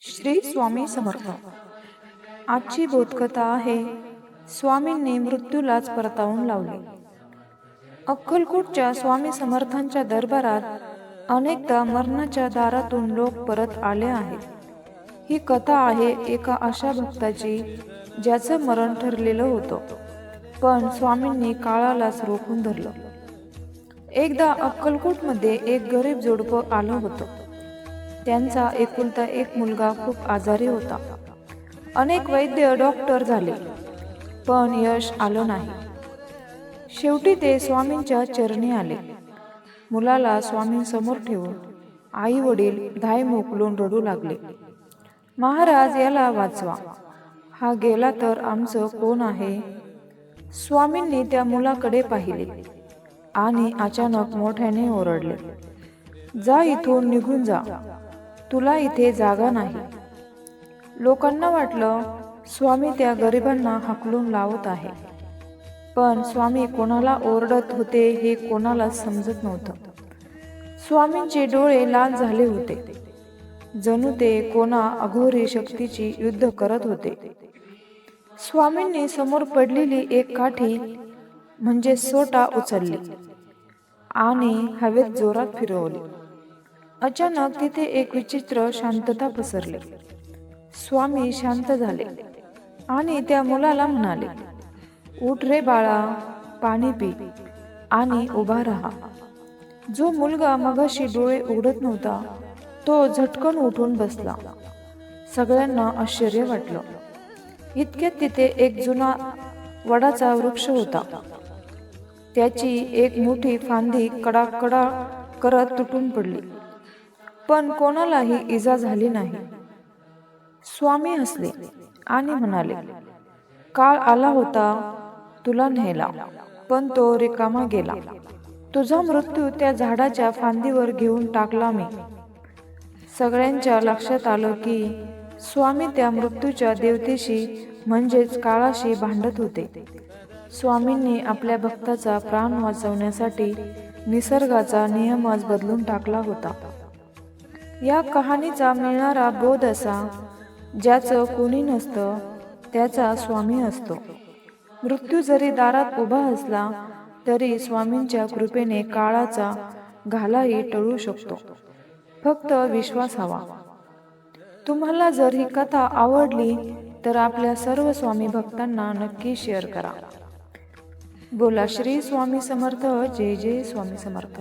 श्री स्वामी समर्थ. आजची बोधकथा आहे स्वामींनी मृत्यूलाच परतावून लावले. अक्कलकोटच्या स्वामी समर्थांच्या दरबारात अनेकदा मरणाच्या दारातून लोक परत आले आहेत. ही कथा आहे एका अशा भक्ताची ज्याचं मरण ठरलेलं होतं. पण स्वामींनी काळालाच रोखून धरलं. एकदा अक्कलकोटमध्ये एक गरीब जोडपं आलं होतं. त्यांचा एकुलता एक मुलगा खूप आजारी होता. अनेक वैद्य डॉक्टर झाले पण यश आलं नाही. शेवटी ते स्वामींच्या चरणी आले. मुलाला स्वामींसमोर ठेवून आई वडील धाय मोकलून रडू लागले. महाराज याला वाचवा. हा गेला तर आमचं कोण आहे? स्वामींनी त्या मुलाकडे पाहिले आणि अचानक मोठ्याने ओरडले. जा इथून निघून जा. तुला इथे जागा नाही. लोकांना वाटलं स्वामी त्या गरिबांना हकलून लावत आहे. पण स्वामी कोणाला ओरडत होते हे कोणाला समजत नव्हतं. स्वामींचे डोळे लाल झाले होते. जणू ते कोणा अघोरी शक्तीची युद्ध करत होते. स्वामींनी समोर पडलेली एक काठी म्हणजे सोटा उचलली आणि हवेत जोरात फिरवली. अचानक तिथे एक विचित्र शांतता पसरली. स्वामी शांत झाले आणि त्या मुलाला म्हणाले उठ रे बाळा पाणी पी आणि उभा राहा. जो मुलगा मगाशी डोळे उघडत नव्हता तो झटकन उठून बसला. सगळ्यांना आश्चर्य वाटलं. इतक्यात तिथे एक जुना वडाचा वृक्ष होता. त्याची एक मोठी फांदी कडाकडा करत तुटून पडली. पण कोणालाही इजा झाली नाही. स्वामी हसले आणि म्हणाले काळ आला होता तुला न्यायला पण तो रिकामा गेला. तुझा मृत्यू त्या झाडाच्या फांदीवर घेऊन टाकला मी. सगळ्यांच्या लक्षात आलं की स्वामी त्या मृत्यूच्या देवतेशी म्हणजेच काळाशी भांडत होते. स्वामींनी आपल्या भक्ताचा प्राण वाचवण्यासाठी निसर्गाचा नियमच बदलून टाकला होता. या कहाणीचा मिळणारा बोध असा ज्याचं कोणी नसतं त्याचा स्वामी असतो. मृत्यू जरी दारात उभा असला तरी स्वामींच्या कृपेने काळाचा घालाही टळू शकतो. फक्त विश्वास हवा. तुम्हाला जर ही कथा आवडली तर आपल्या सर्व स्वामी भक्तांना नक्की शेअर करा. बोला श्री स्वामी समर्थ जय जय स्वामी समर्थ.